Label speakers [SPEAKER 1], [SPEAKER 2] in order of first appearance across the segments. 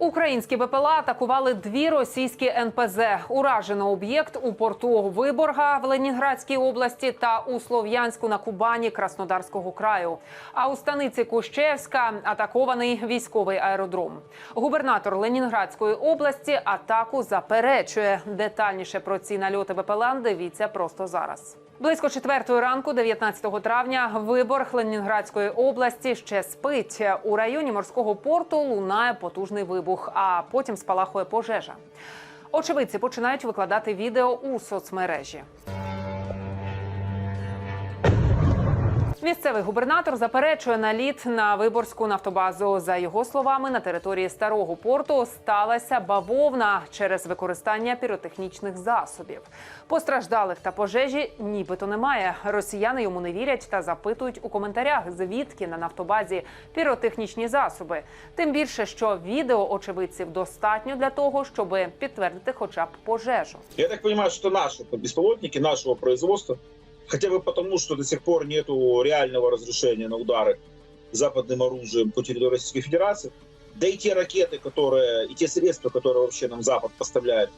[SPEAKER 1] Українські БПЛА атакували дві російські НПЗ. Уражено об'єкт у порту Виборга в Ленінградській області та у Слов'янську на Кубані Краснодарського краю. А у станиці Кущевська атакований військовий аеродром. Губернатор Ленінградської області атаку заперечує. Детальніше про ці нальоти БПЛА дивіться просто зараз. Близько четвертої ранку, 19 травня, вибор Ленінградської області ще спить. У районі морського порту лунає потужний вибух, а потім спалахує пожежа. Очевидці починають викладати відео у соцмережі. Місцевий губернатор заперечує наліт на виборську нафтобазу. За його словами, на території старого порту сталася бавовна через використання піротехнічних засобів. Постраждалих та пожежі нібито немає. Росіяни йому не вірять та запитують у коментарях, звідки на нафтобазі піротехнічні засоби. Тим більше, що відео очевидців достатньо для того, щоб підтвердити хоча б пожежу.
[SPEAKER 2] Я так понимаю, что наши беспилотники нашего производства, хотя бы потому, что до сих пор нету реального разрешения на удары западным оружием по территории Российской Федерации, да и те ракеты, которые, и те средства, которые вообще нам Запад поставляет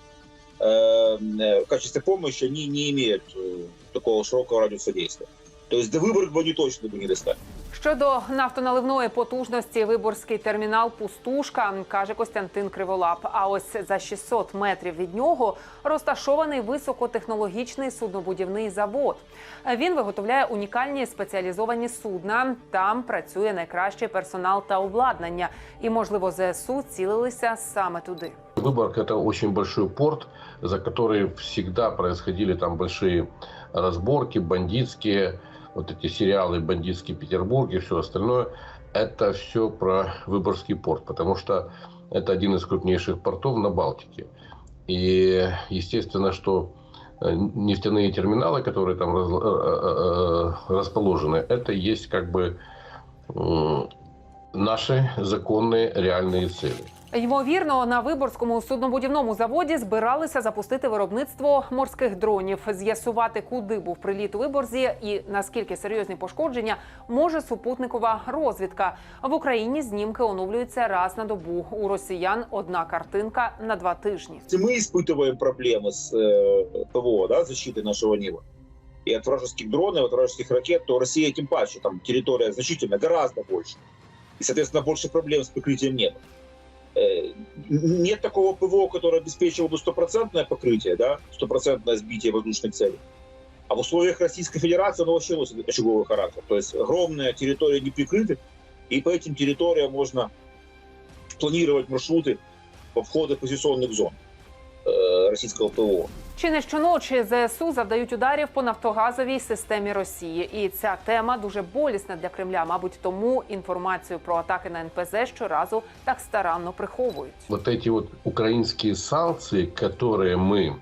[SPEAKER 2] э, э, в качестве помощи, они не имеют э, такого широкого радиуса действия. То есть до Выборга они точно бы не достали.
[SPEAKER 1] Щодо нафтоналивної потужності, виборський термінал Пустушка каже Костянтин Криволап. А ось за 600 метрів від нього розташований високотехнологічний суднобудівний завод. Він виготовляє унікальні спеціалізовані судна. Там працює найкращий персонал та обладнання. І, можливо, ЗСУ цілилися саме туди.
[SPEAKER 3] Выборг это очень большой порт, за который всегда происходили там большие разборки, бандитские, вот эти сериалы «Бандитский Петербург» и все остальное. Это все про Выборгский порт, потому что это один из крупнейших портов на Балтике. И естественно, что э, нефтяные терминалы, которые там э, э, расположены, это есть как бы наши законные реальные цели.
[SPEAKER 1] Ймовірно, на виборському суднобудівному заводі збиралися запустити виробництво морських дронів, з'ясувати, куди був приліт у виборзі і наскільки серйозні пошкодження може супутникова розвідка. В Україні знімки оновлюються раз на добу. У росіян одна картинка на два тижні.
[SPEAKER 2] Если мы испытываем проблемы с э, ПВО, да, защитой нашего неба, и от вражеских дронов, от вражеских ракет, то Россия тем паче, там территория значительно, гораздо больше. И, соответственно, больше проблем с прикрытием неба. Э, Нет такого ПВО, которое обеспечивало бы стопроцентное покрытие, да, стопроцентное сбитие воздушных целей. А в условиях Российской Федерации оно вообще носит очаговый характер. То есть огромная территория не прикрыта, и по этим территориям можно планировать маршруты по входу позиционных зон э, российского ПВО.
[SPEAKER 1] Чи не щоночі ЗСУ завдають ударів по нафтогазовій системі Росії, і ця тема дуже болісна для Кремля. Мабуть, тому інформацію про атаки на НПЗ щоразу так старанно приховують.
[SPEAKER 3] вот эти вот украинские санкции, которые мы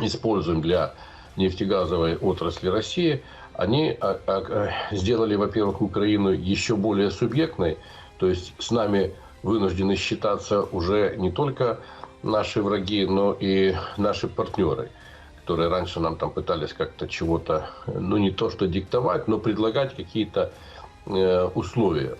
[SPEAKER 3] используем для нефтегазовой отрасли России, они а, а, а, сделали, во-первых, Украину еще более субъектной, то есть с нами вынуждены считаться уже не только наши враги, но и наши партнеры, которые раньше нам там пытались как-то чего-то, ну не то что диктовать, но предлагать какие-то э, условия.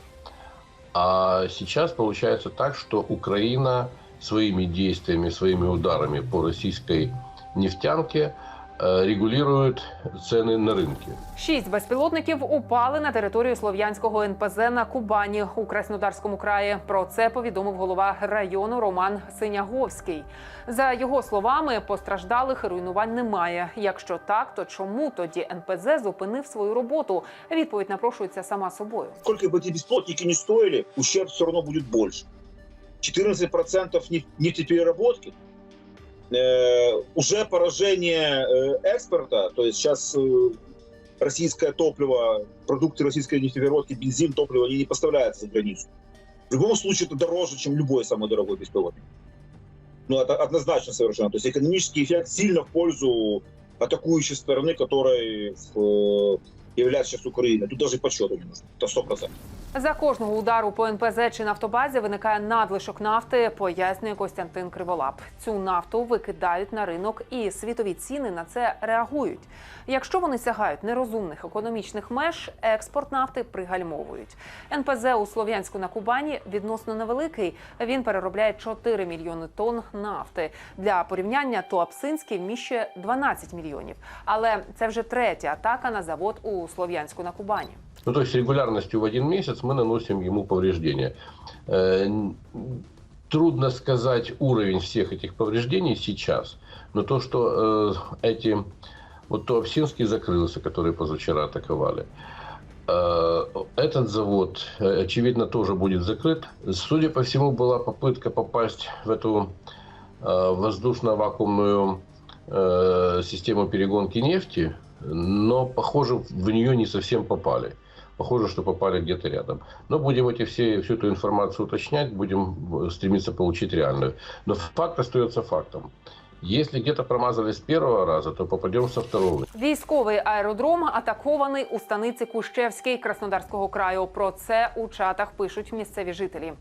[SPEAKER 3] А сейчас получается так, что Украина своими действиями, своими ударами по российской нефтянке э, регулирует цены на рынке.
[SPEAKER 1] Шість безпілотників упали на територію слов'янського НПЗ на Кубані у Краснодарському краї. Про це повідомив голова району Роман Синяговський. За його словами, постраждалих і руйнувань немає. Якщо так, то чому тоді НПЗ зупинив свою роботу? Відповідь напрошується сама собою.
[SPEAKER 2] Сколько бы эти бесплотники не стоили, ущерб все равно будет больше. 14% неф- нефтепереработки, э, уже поражение э, экспорта, то есть сейчас э, российское топливо, продукты российской нефтепереработки, бензин, топливо, они не поставляются за границу. В любом случае это дороже, чем любой самый дорогой беспилотник. Ну, это однозначно совершенно. То есть экономический эффект сильно в пользу атакующей стороны, которой в, является сейчас Украина. Тут даже подсчету не нужно. Это 100%.
[SPEAKER 1] За кожного удару по НПЗ чи нафтобазі виникає надлишок нафти, пояснює Костянтин Криволап. Цю нафту викидають на ринок, і світові ціни на це реагують. Якщо вони сягають нерозумних економічних меж, експорт нафти пригальмовують. НПЗ у Слов'янську на Кубані відносно невеликий. Він переробляє 4 мільйони тонн нафти. Для порівняння Туапсинський вміщує 12 мільйонів. Але це вже третя атака на завод у Слов'янську на Кубані.
[SPEAKER 3] Ну, то есть регулярностью в один месяц мы наносим ему повреждения. Трудно сказать уровень всех этих повреждений сейчас, но то, что эти... Вот Туапсинский закрылся, который позавчера атаковали. Этот завод, очевидно, тоже будет закрыт. Судя по всему, была попытка попасть в эту э, воздушно-вакуумную э, систему перегонки нефти, но, похоже, в нее не совсем попали. Похоже, что попали где-то рядом. Но будем эти все, всю эту информацию уточнять, будем э, стремиться получить реальную. Но факт остается фактом. Если где-то промазали с первого раза, то попадем со второго.
[SPEAKER 1] Військовий аеродром атакований у станиці Кущевській Краснодарського краю. Про це у чатах пишуть місцеві жителі.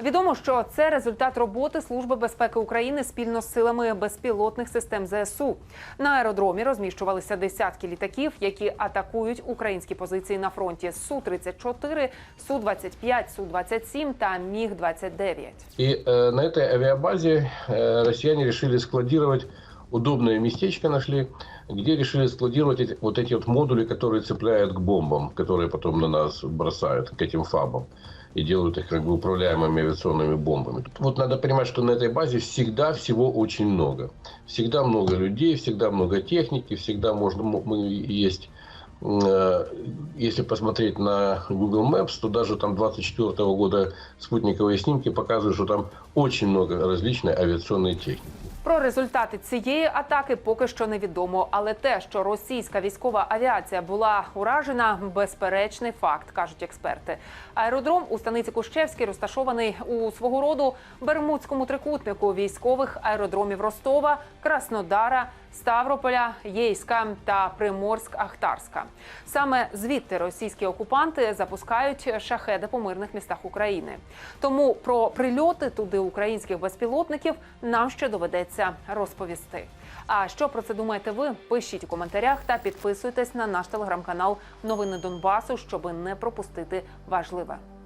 [SPEAKER 1] Відомо, що це результат роботи Служби безпеки України спільно з силами безпілотних систем ЗСУ. На аеродромі розміщувалися десятки літаків, які атакують українські позиції на фронті су 34 су 25 су 27 та Міг 29
[SPEAKER 3] И э, на этой авиабазе э, россияне решили складировать, удобное местечко нашли, где решили складировать эти, вот эти вот модули, которые цепляют к бомбам, которые потом на нас бросают, к этим фабам. И делают их как бы управляемыми авиационными бомбами. Вот надо понимать, что на этой базе всегда всего очень много. Всегда много людей, всегда много техники, всегда можно, мы- есть Э, если посмотреть на Google Maps, то даже там 24 года спутниковые снимки показывают, что там очень много различной авиационной техники.
[SPEAKER 1] Про результати цієї атаки поки що невідомо, але те, що російська військова авіація була уражена, безперечний факт, кажуть експерти. Аеродром у станиці Кущевській розташований у свого роду Бермудському трикутнику військових аеродромів Ростова, Краснодара, Ставрополя, Єйська та Приморськ-Ахтарська. Саме звідти російські окупанти запускають шахеди по мирних містах України. Тому про прильоти туди українських безпілотників нам ще доведеться розповісти. А що про це думаєте ви? Пишіть у коментарях та підписуйтесь на наш телеграм-канал Новини Донбасу, щоб не пропустити важливе.